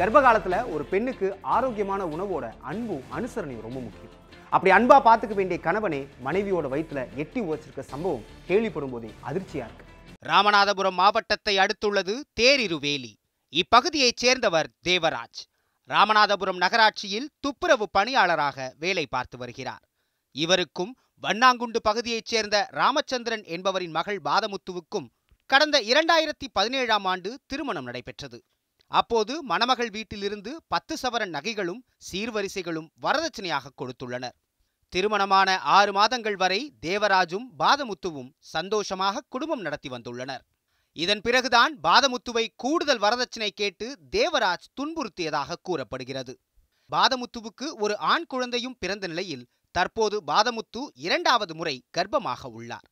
கர்ப்ப காலத்தில் ஒரு பெண்ணுக்கு ஆரோக்கியமான உணவோட அன்பும் அனுசரணையும் ரொம்ப முக்கியம். அப்படி அன்பா பார்த்துக்க வேண்டிய கணவனே மனைவியோட வயித்துல எட்டி உதச்சிருக்க சம்பவம் கேள்விப்படும் போதே அதிர்ச்சியாக இருக்கு. ராமநாதபுரம் மாவட்டத்தை அடுத்துள்ளது தேரிருவேலி. இப்பகுதியைச் சேர்ந்தவர் தேவராஜ். ராமநாதபுரம் நகராட்சியில் துப்புரவு பணியாளராக வேலை பார்த்து வருகிறார். இவருக்கும் வண்ணாங்குண்டு பகுதியைச் சேர்ந்த ராமச்சந்திரன் என்பவரின் மகள் பாதமுத்துவுக்கும் கடந்த இரண்டாயிரத்தி பதினேழாம் ஆண்டு திருமணம் நடைபெற்றது. அப்போது மணமகள் வீட்டிலிருந்து பத்து சவரன் நகைகளும் சீர்வரிசைகளும் வரதட்சணையாக கொடுத்துள்ளனர். திருமணமான ஆறு மாதங்கள் வரை தேவராஜும் பாதமுத்துவும் சந்தோஷமாக குடும்பம் நடத்தி வந்துள்ளனர். இதன் பிறகுதான் பாதமுத்துவை கூடுதல் வரதட்சணை கேட்டு தேவராஜ் துன்புறுத்தியதாக கூறப்படுகிறது. பாதமுத்துவுக்கு ஒரு ஆண் குழந்தையும் பிறந்த நிலையில் தற்போது பாதமுத்து இரண்டாவது முறை கர்ப்பமாக உள்ளார்.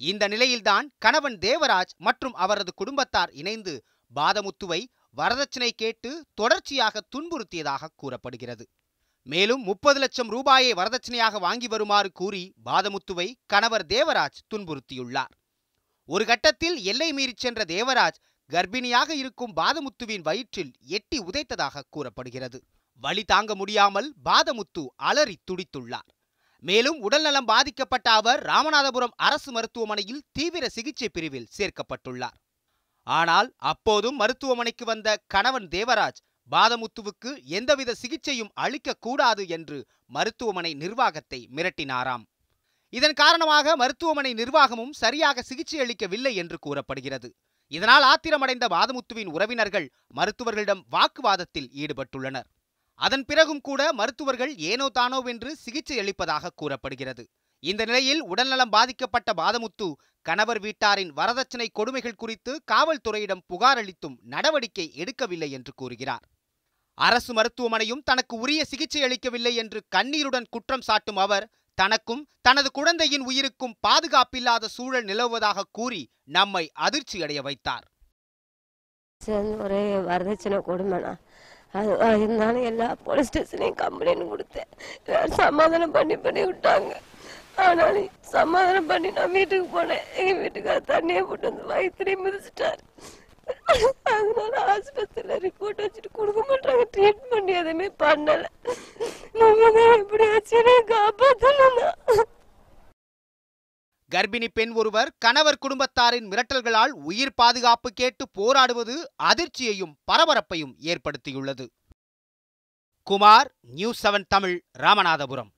இந்த நிலையில்தான் கணவன் தேவராஜ் மற்றும் அவரது குடும்பத்தார் இணைந்து பாதமுத்துவை வரதட்சணை கேட்டு தொடர்ச்சியாக துன்புறுத்தியதாக கூறப்படுகிறது. மேலும் முப்பது லட்சம் ரூபாயை வரதட்சணையாக வாங்கி வருமாறு கூறி பாதமுத்துவை கணவர் தேவராஜ் துன்புறுத்தியுள்ளார். ஒரு கட்டத்தில் எல்லை மீறிச் சென்ற தேவராஜ் கர்ப்பிணியாக இருக்கும் பாதமுத்துவின் வயிற்றில் எட்டி உதைத்ததாக கூறப்படுகிறது. வழி தாங்க முடியாமல் பாதமுத்து அலறி துடித்துள்ளார். மேலும் உடல்நலம் பாதிக்கப்பட்ட அவர் ராமநாதபுரம் அரசு மருத்துவமனையில் தீவிர சிகிச்சை பிரிவில் சேர்க்கப்பட்டுள்ளார். ஆனால் அப்போதும் மருத்துவமனைக்கு வந்த கணவன் தேவராஜ் பாதமுத்துவுக்கு எந்தவித சிகிச்சையும் அளிக்கக்கூடாது என்று மருத்துவமனை நிர்வாகத்தை மிரட்டினாராம். இதன் காரணமாக மருத்துவமனை நிர்வாகமும் சரியாக சிகிச்சை அளிக்கவில்லை என்று கூறப்படுகிறது. இதனால் ஆத்திரமடைந்த பாதமுத்துவின் உறவினர்கள் மருத்துவர்களிடம் வாக்குவாதத்தில் ஈடுபட்டுள்ளனர். அதன் பிறகும் கூட மருத்துவர்கள் ஏனோ தானோ வென்று சிகிச்சை அளிப்பதாக கூறப்படுகிறது. இந்த நிலையில் உடல்நலம் பாதிக்கப்பட்ட பாதமுத்து கணவர் வீட்டாரின் வரதட்சணை கொடுமைகள் குறித்து காவல்துறையிடம் புகார் அளித்தும் நடவடிக்கை எடுக்கவில்லை என்று கூறுகிறார். அரசு மருத்துவமனையும் தனக்கு உரிய சிகிச்சை அளிக்கவில்லை என்று கண்ணீருடன் குற்றம் சாட்டும் அவர் தனக்கும் தனது குழந்தையின் உயிருக்கும் பாதுகாப்பில்லாத சூழல் நிலவுவதாக கூறி நம்மை அதிர்ச்சி அடைய வைத்தார் ஒரே வரதட்சணை இருந்தாலும் எல்லா போலீஸ் ஸ்டேஷனையும் கம்ப்ளைண்ட் கொடுத்தேன். சமாதானம் பண்ணி பண்ணி விட்டாங்க. ஆனாலும் சமாதானம் பண்ணி நான் வீட்டுக்கு போனேன். எங்க வீட்டுக்கார தண்ணியை போட்டு வந்து வயிற்றுலேயே மிதிச்சிட்டாரு. அதனால ஆஸ்பத்திரியில் ரிப்போர்ட் வச்சுட்டு கொடுக்க மாட்டாங்க. ட்ரீட்மெண்ட் பண்ணி எதுவுமே பண்ணல. நம்ம தான் எப்படியாச்சும் காப்பாற்றணும்னா கர்ப்பிணி பெண் ஒருவர் கணவர் குடும்பத்தாரின் மிரட்டல்களால் உயிர் பாதுகாப்பு கேட்டு போராடுவது அதிர்ச்சியையும் பரபரப்பையும் ஏற்படுத்தியுள்ளது. Kumar news seven Tamil Ramanathapuram.